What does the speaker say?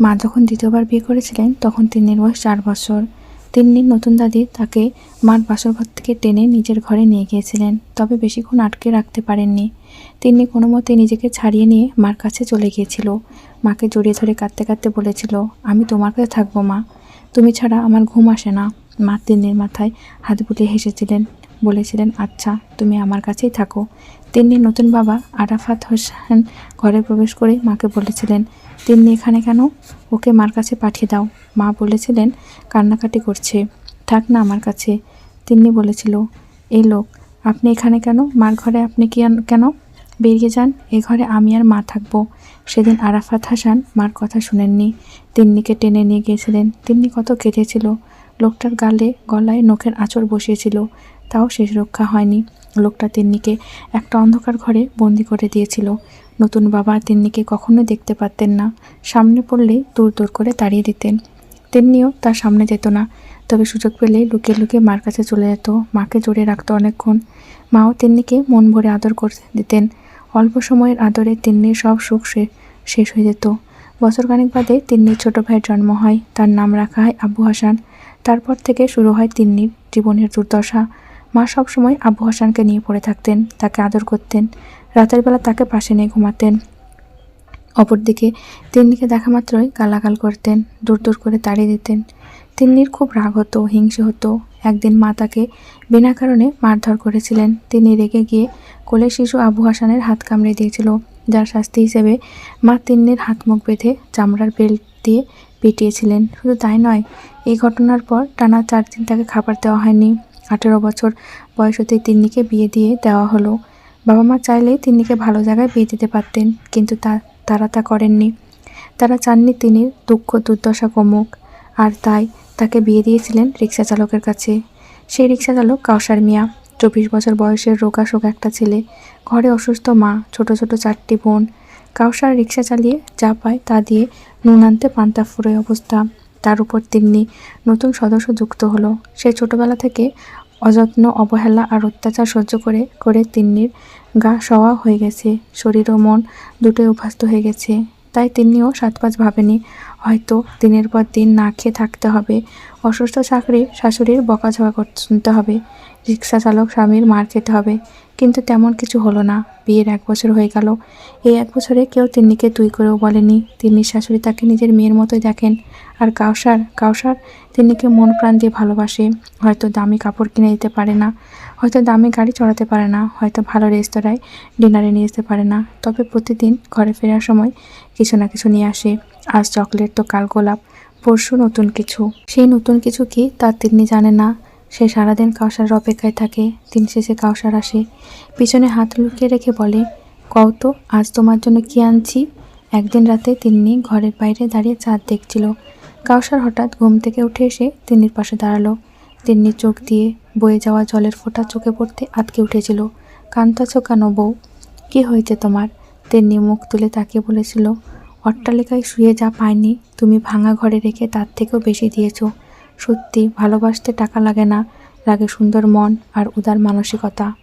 মা যখন দ্বিতীয়বার বিয়ে করেছিলেন, তখন তিন্নির বয়স চার বছর। তিন্নির নতুন দাদি তাকে মার বাসর ঘর থেকে টেনে নিজের ঘরে নিয়ে গিয়েছিলেন, তবে বেশিক্ষণ আটকে রাখতে পারেননি। তিন্নি কোনো মতে নিজেকে ছাড়িয়ে নিয়ে মার কাছে চলে গিয়েছিল। মাকে জড়িয়ে ধরে কাঁদতে কাঁদতে বলেছিল, আমি তোমার কাছে থাকব মা। তুমি ছাড়া আমার ঘুম আসে না। মা তিন্নির মাথায় হাত বুলিয়ে হেসেছিলেন। বলেছিলেন আচ্ছা তুমি আমার কাছেই থাকো। তিন্নির নতুন বাবা আরাফাত হোসেন ঘরে প্রবেশ করে মাকে বলেছিলেন, তিন্নি এখানে কেন? ওকে মার কাছে পাঠিয়ে দাও। মা বলেছিলেন, কান্নাকাটি করছে, থাক না আমার কাছে। তিন্নি বলেছিল, এই লোক, আপনি এখানে কেন? মার ঘরে আপনি কি কেন? বেরিয়ে যান, এ ঘরে আমি আর মা থাকব। সেদিন আরাফাত হাসান মার কথা শুনেননি। তিন্নিকে টেনে নিয়ে গিয়েছিলেন। তিন্নি কত কেঁদেছিল। লোকটার গালে গলায় নখের আঁচড় বসিয়েছিল। তাও শেষ রক্ষা হয়নি। লোকটা তিন্নিকে একটা অন্ধকার ঘরে বন্দি করে দিয়েছিল। নতুন বাবা তিন্নিকে কখনো দেখতে পারতেন না। সামনে পড়লেই দূর দূর করে তাড়িয়ে দিতেন। তিন্নিও তার সামনে যেত না। তবে সুযোগ পেলে লুকিয়ে লুকিয়ে মার কাছে চলে যেত। মাকে জড়িয়ে রাখতো অনেকক্ষণ। মাও তিন্নিকে মন ভরে আদর করে দিতেন। অল্প সময়ের আদরে তিন্নির সব সুখ শেষ হয়ে যেত। বছরখানেক বাদে তিন্নির ছোট ভাইয়ের জন্ম হয়। তার নাম রাখা হয় আবু হাসান। তারপর থেকে শুরু হয় তিন্নির জীবনের দুর্দশা। মা সবসময় আবু হাসানকে নিয়ে পড়ে থাকতেন, তাকে আদর করতেন, রাতের বেলা তাকে পাশে নিয়ে ঘুমাতেন। অপরদিকে তিন্নিকে দেখা মাত্রই গালাগাল করতেন, দূর দূর করে তাড়িয়ে দিতেন। তিন্নির খুব রাগ হতো, হিংসে হতো। একদিন মা তাকে বিনা কারণে মারধর করেছিলেন। তিনি রেগে গিয়ে কোলে শিশু আবু হাসানের হাত কামড়ে দিয়েছিল, যার শাস্তি হিসেবে মা তিন্নির হাত মুখ বেঁধে চামড়ার বেল্ট দিয়ে পিটিয়েছিলেন। শুধু তাই নয়, এই ঘটনার পর টানা চার দিন তাকে খাবার দেওয়া হয়নি। আঠেরো বছর বয়স হতেই তিন্নিকে বিয়ে দিয়ে দেওয়া হলো। বাবা মা চাইলেই তিন্নিকে ভালো জায়গায় বিয়ে দিতে পারতেন, কিন্তু তা তারা তা করেননি। তারা চাননি তিনি দুঃখ, দুর্দশা কমুক, আর তাই তাকে বিয়ে দিয়েছিলেন রিক্সা চালকের কাছে। সেই রিক্সা চালক কাউসার মিয়া, চব্বিশ বছর বয়সের রোগাশোক একটা ছেলে, ঘরে অসুস্থ মা, ছোট ছোট চারটি বোন। কাউসার রিক্সা চালিয়ে যা পায় তা দিয়ে নুন আনতে পান্তা ফুরোয় অবস্থা। তার উপর তেমনি নতুন সদস্য যুক্ত হলো। সে ছোটবেলা থেকে অযত্ন, অবহেলা আর অত্যাচার সহ্য করে করে তিন্নির গা সওয়া হয়ে গেছে। শরীর ও মন দুটোই অভ্যস্ত হয়ে গেছে। তাই তিন্নিও সাত পাঁচ ভাবেনি হয়তো দিনের পর দিন না খেয়ে থাকতে হবে। অসুস্থ চাকরি শাশুড়ির বকাঝকা শুনতে হবে। রিক্সা চালক স্বামীর মার খেতে হবে। কিন্তু তেমন কিছু হলো না। বিয়ের এক বছর হয়ে গেল। এই এক বছরে কেউ তিন্নিকে তুই করেও বলেনি। তিন্নির শাশুড়ি তাকে নিজের মেয়ের মতোই দেখেন। আর কাউসার কাউসার তিন্নিকে মন প্রাণ দিয়ে ভালোবাসে। হয়তো দামি কাপড় কিনে দিতে পারে না। হয়তো দামি গাড়ি চড়াতে পারে না। হয়তো ভালো রেস্তোরাঁয় ডিনারে নিয়ে যেতে পারে না। তবে প্রতিদিন ঘরে ফেরার সময় কিছু না কিছু নিয়ে আসে। আজ চকলেট তো কাল গোলাপ পরশু নতুন কিছু। সেই নতুন কিছু কি? তা তিনি জানে না। সে সারাদিন কাউসার অপেক্ষায় থাকে, দিন শেষে কাউসার আসে। পিছনে হাত লুকিয়ে রেখে বলে কও তো আজ তোমার জন্য কি আনছি? একদিন রাতে তিন্নি ঘরের বাইরে দাঁড়িয়ে চাঁদ দেখছিল। কাউসার হঠাৎ ঘুম থেকে উঠে এসে তিন্নির পাশে দাঁড়াল। তিন্নি চোখ দিয়ে বয়ে যাওয়া জলের ফোঁটা চোখে পড়তে আটকে উঠেছিল। কান্তাছো কেন বউ? কী হয়েছে তোমার? তিন্নি মুখ তুলে তাকিয়ে বলেছিল অট্টালিকায় শুয়ে যা পায়নি, তুমি ভাঙা ঘরে রেখে তার থেকেও বেশি দিয়েছ। সত্যি, ভালোবাসতে টাকা লাগে না, লাগে সুন্দর মন আর উদার মানসিকতা।